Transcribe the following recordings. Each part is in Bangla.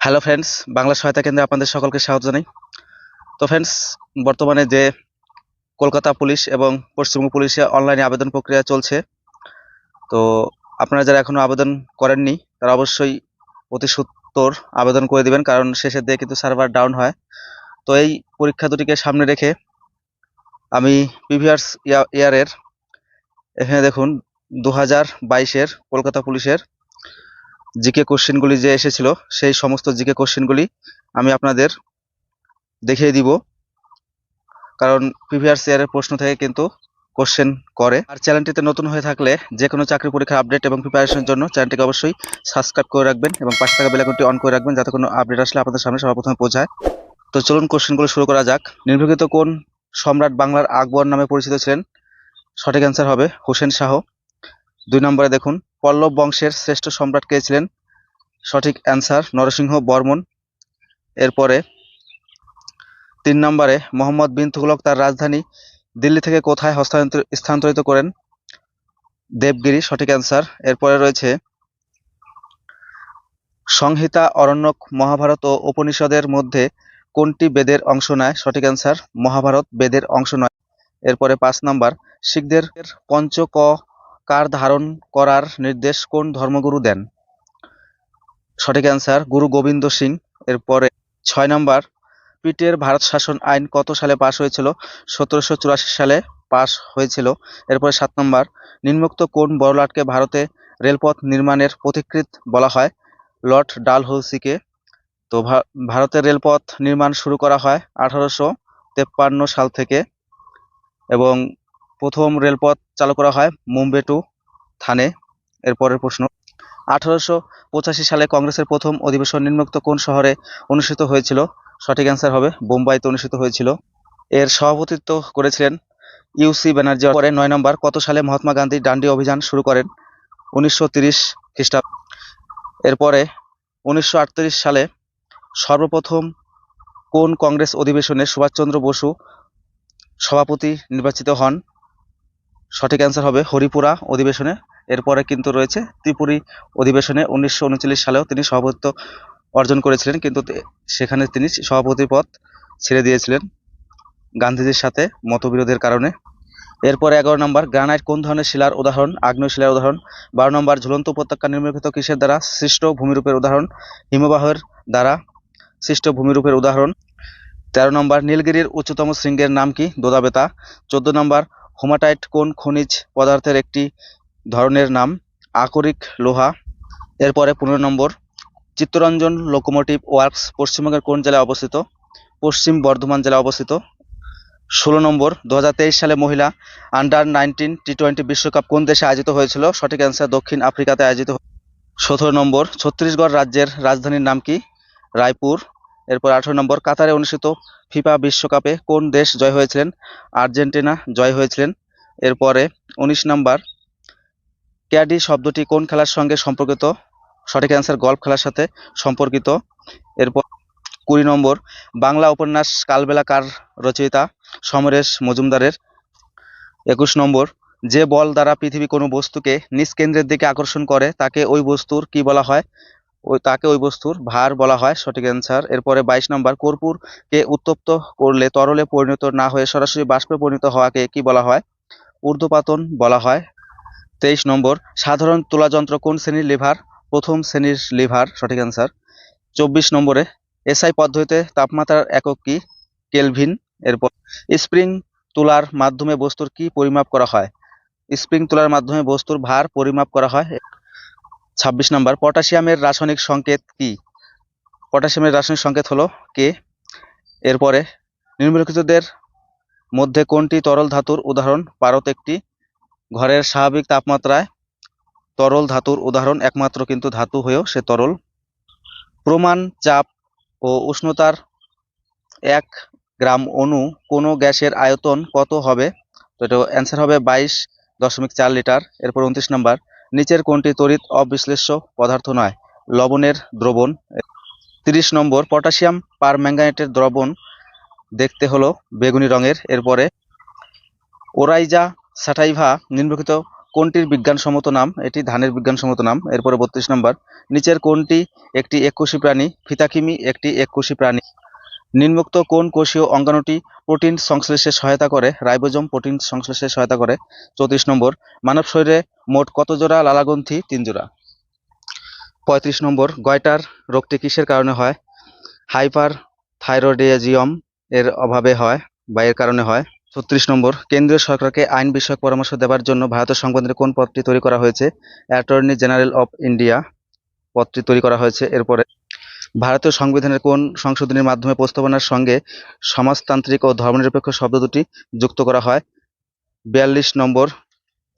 হ্যালো ফ্রেন্ডস বাংলা সহায়তা কেন্দ্রে আপনাদের সকলকে স্বাগত জানাই। তো ফ্রেন্ডস বর্তমানে যে কলকাতা পুলিশ এবং পশ্চিমবঙ্গ পুলিশে অনলাইনে আবেদন প্রক্রিয়া চলছে, তো আপনারা যারা এখনও আবেদন করেননি, তারা অবশ্যই অতি সত্তর আবেদন করে দিবেন, কারণ শেষের দিকে কিন্তু সার্ভার ডাউন হয়। তো এই পরীক্ষা দুটিকে সামনে রেখে আমি প্রিভিয়াস ইয়ারের এখানে দেখুন দু হাজার বাইশের কলকাতা পুলিশের জিকে কোশ্চেনগুলি যে এসেছিল, সেই সমস্ত জিকে কোশ্চেনগুলি আমি আপনাদের দেখিয়ে দিব। কারণ প্রিভিয়াস ইয়ারের প্রশ্ন থেকে কিন্তু কোশ্চেন করে। আর চ্যানেলটিতে নতুন হয়ে থাকলে যে কোনো চাকরি পরীক্ষার আপডেট এবং প্রিপারেশনের জন্য চ্যানেলটিকে অবশ্যই সাবস্ক্রাইব করে রাখবেন এবং পাশে থাকা বেলাইকনটি অন করে রাখবেন যাতে কোনো আপডেট আসলে আপনাদের সামনে সর্বপ্রথমে পৌঁছায়। তো চলুন কোশ্চেনগুলো শুরু করা যাক। নিম্নলিখিত কোন সম্রাট বাংলার আকবর নামে পরিচিত ছিলেন? সঠিক অ্যান্সার হবে হোসেন শাহ। দুই নম্বরে দেখুন, পল্লব বংশের শ্রেষ্ঠ সম্রাট কে ছিলেন? সঠিক অ্যান্সার নরসিংহ বর্মন। এরপরে তিন নম্বরে মোহাম্মদ বিন তুগলক তার রাজধানী দিল্লি থেকে কোথায় হস্তান্তর, স্থানান্তরিত করেন? দেবগিরি, সঠিক অ্যান্সার। এরপরে রয়েছে সংহিতা, অরণ্যক, মহাভারত ও উপনিষদের মধ্যে কোনটি বেদের অংশ নেয়? সঠিক অ্যান্সার, মহাভারত বেদের অংশ নয়। এরপরে পাঁচ নাম্বার, শিখদের পঞ্চক কার ধারণ করার নির্দেশ কোন ধর্মগুরু দেন? সঠিক অ্যান্সার গুরু গোবিন্দ সিং। এরপরে ছয় নম্বর, পিটের ভারত শাসন আইন কত সালে পাশ হয়েছিল? সতেরোশো চুরাশি সালে পাশ হয়েছিল। এরপরে সাত নম্বর, নিম্নোক্ত কোন বড়লাটকে ভারতে রেলপথ নির্মাণের পথিকৃৎ বলা হয়? লর্ড ডালহৌসিকে। তো ভারতের রেলপথ নির্মাণ শুরু করা হয় আঠারোশো তেপ্পান্ন সাল থেকে এবং প্রথম রেলপথ চালু করা হয় মুম্বে টু থানে, এরপরের প্রশ্ন। আঠারোশো পঁচাশি সালে কংগ্রেসের প্রথম অধিবেশন নিম্নোক্ত কোন শহরে অনুষ্ঠিত হয়েছিল? সঠিক অ্যান্সার হবে বোম্বাইতে অনুষ্ঠিত হয়েছিল। এর সভাপতিত্ব করেছিলেন ইউসি ব্যানার্জি। পরে নয় নম্বর, কত সালে মহাত্মা গান্ধী ডান্ডি অভিযান শুরু করেন? উনিশশো তিরিশ খ্রিস্টাব্দ। এরপরে উনিশশো আটত্রিশ সালে সর্বপ্রথম কোন কংগ্রেস অধিবেশনে সুভাষচন্দ্র বসু সভাপতি নির্বাচিত হন? সঠিক অ্যান্সার হবে হরিপুরা অধিবেশনে। এরপরে কিন্তু রয়েছে ত্রিপুরী অধিবেশনে উনিশশো উনচল্লিশ সালেও তিনি সভাপতিত্ব অর্জন করেছিলেন, কিন্তু সেখানে তিনি সভাপতি পদ ছেড়ে দিয়েছিলেন গান্ধীজির সাথে মতবিরোধের কারণে। এরপরে এগারো নম্বর, গ্রানাইট কোন ধরনের শিলার উদাহরণ? আগ্নেয় শিলার উদাহরণ। বারো নম্বর, ঝুলন্ত উপত্যকা নিম্নলিখিত কিসের দ্বারা? সৃষ্ট ভূমিরূপের উদাহরণ। হিমবাহের দ্বারা সৃষ্ট ভূমিরূপের উদাহরণ। তেরো নম্বর, নীলগিরির উচ্চতম শৃঙ্গের নাম কি? দোদাবেতা। চোদ্দ নম্বর হোমাটাইট কোন খনিজ পদার্থের একটি ধরনের নাম? আকরিক লোহা। এরপরে পনেরো নম্বর, চিত্তরঞ্জন লোকোমোটিভ ওয়ার্কস পশ্চিমবঙ্গের কোন জেলায় অবস্থিত? পশ্চিম বর্ধমান জেলায় অবস্থিত। ষোলো নম্বর দু হাজার তেইশ সালে মহিলা আন্ডার নাইনটিন টি টোয়েন্টি বিশ্বকাপ কোন দেশে আয়োজিত হয়েছিল? সঠিক অ্যান্সার দক্ষিণ আফ্রিকাতে আয়োজিত সতেরো নম্বর, ছত্তিশগড় রাজ্যের রাজধানীর নাম কি? রায়পুর। এরপর আঠারো নম্বর, কাতারে অনুষ্ঠিত ফিফা বিশ্বকাপে কোন দেশ জয় হয়েছিলেন? আর্জেন্টিনা জয় হয়েছিলেন। এরপরে উনিশ নম্বর, ক্যাডি শব্দটি কোন খেলার সঙ্গে সম্পর্কিত? সঠিক অ্যান্সার গল্ফ খেলার সাথে সম্পর্কিত। এরপর কুড়ি নম্বর, বাংলা উপন্যাস কালবেলা কার রচয়িতা? সমরেশ মজুমদারের। একুশ নম্বর, যে বল দ্বারা পৃথিবী কোনো বস্তুকে নিজ কেন্দ্রের দিকে আকর্ষণ করে, তাকে ওই বস্তুর কি বলা হয়? ওই তাকে ওই বস্তুর ভার বলা হয়, সঠিক অ্যান্সার এরপরে বাইশ নম্বর, কর্পূরকে উত্তপ্ত করলে তরলে পরিণত না হয়ে সরাসরি বাষ্পে পরিণত হওয়াকে কি বলা হয়? ঊর্ধ্বপাতন বলা হয়। তেইশ নম্বর, সাধারণ তুলাযন্ত্র কোন শ্রেণির লিভার? প্রথম শ্রেণির লিভার, সঠিক অ্যান্সার চব্বিশ নম্বরে, এসআই পদ্ধতিতে তাপমাত্রার একক কি? কেলভিন। এরপর, স্প্রিং তুলার মাধ্যমে বস্তুর কি পরিমাপ করা হয়? স্প্রিং তুলার মাধ্যমে বস্তুর ভার পরিমাপ করা হয়। ছাব্বিশ নম্বর, পটাশিয়ামের রাসায়নিক সংকেত কি? পটাশিয়ামের রাসায়নিক সংকেত হলো কে? এরপরে, নিম্নলিখিতদের মধ্যে কোনটি তরল ধাতুর উদাহরণ? পারত একটি ঘরের স্বাভাবিক তাপমাত্রায় তরল ধাতুর উদাহরণ, একমাত্র কিন্তু ধাতু হয়েও সে তরল। প্রমাণ চাপ ও উষ্ণতার এক গ্রাম অণু কোনো গ্যাসের আয়তন কত হবে? তো এটা অ্যান্সার হবে বাইশ দশমিক চার লিটার, এরপর উনত্রিশ নম্বর নিচের কোনটি তড়িৎ অবিশ্লেষ্য পদার্থ নয়? লবণের দ্রবণ। তিরিশ নম্বর, পটাশিয়াম পার ম্যাঙ্গানেটের দ্রবণ দেখতে হলো বেগুনি রঙের। এরপরে, ওরাইজা স্যাটাইভা নিম্নলিখিত কোনটির বিজ্ঞানসম্মত নাম? এটি ধানের বিজ্ঞানসম্মত নাম। এরপরে বত্রিশ নম্বর, নিচের কোনটি একটি এককোষী প্রাণী? ফিতাকিমি একটি এককোষী প্রাণী। নিম্নোক্ত কোন কোষীয় অঙ্গাণুটি প্রোটিন সংশ্লেষে সহায়তা করে? রাইবোজোম প্রোটিন সংশ্লেষে সহায়তা করে। চৌত্রিশ নম্বর, মানব শরীরে মোট কত জোড়া লালাগ্রন্থি তিন জোড়া। পঁয়ত্রিশ নম্বর, গয়টার রোগটি কিসের কারণে হয়? হাইপার থাইরয়েডিজম এর অভাবে হয় বা এর কারণে হয়। ছত্রিশ নম্বর, কেন্দ্রীয় সরকারকে আইন বিষয়ক পরামর্শ দেওয়ার জন্য ভারতের সংবিধানে কোন পদটি তৈরি করা হয়েছে? অ্যাটর্নি জেনারেল অফ ইন্ডিয়া পদটি তৈরি করা হয়েছে। এরপরে ভারতীয় সংবিধানের কোন সংশোধনীর মাধ্যমে প্রস্তাবনার সঙ্গে সমাজতান্ত্রিক ও ধর্মনিরপেক্ষ শব্দ দুটি যুক্ত করা হয়? বিয়াল্লিশ নম্বর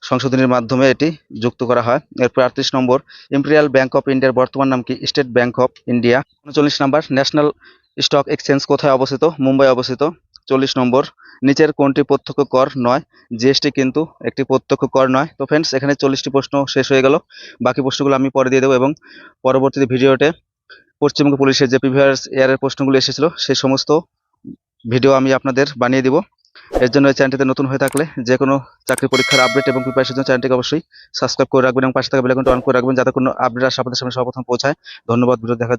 সংশোধনীর মাধ্যমে এটি যুক্ত করা হয়। এরপর আটত্রিশ নম্বর, ইম্পেরিয়াল ব্যাংক অফ ইন্ডিয়ার বর্তমান নাম কি? State bank of India. উনচল্লিশ নম্বর, ন্যাশনাল স্টক এক্সচেঞ্জ কোথায় অবস্থিত? মুম্বাই অবস্থিত। চল্লিশ নম্বর, নিচের কোনটি প্রত্যক্ষ কর নয়? জিএসটি কিন্তু একটি প্রত্যক্ষ কর নয়। তো ফ্রেন্ডস এখানে চল্লিশটি প্রশ্ন শেষ হয়ে গেল। বাকি প্রশ্নগুলো আমি পরে দিয়ে দেবো এবং পরবর্তীতে ভিডিওতে পশ্চিমবঙ্গ পুলিশের যে প্রিভিয়াস ইয়ারের প্রশ্নগুলো এসেছিল, সেই সমস্ত ভিডিও আমি আপনাদের বানিয়ে দিব। এর জন্য এই চ্যানেলটিতে নতুন হয়ে থাকলে যে কোনো চাকরি পরীক্ষার আপডেট এবং প্রিপারেশনের জন্য চ্যানেলটিকে অবশ্যই সাবস্ক্রাইব করে রাখবেন এবং পাশে থাকা বেলাকনটা অন করে রাখবেন, যাতে কোনো আপডেট আসে আপনাদের সামনে সর্বপ্রথম পৌঁছায়। ধন্যবাদ ভিডিও দেখার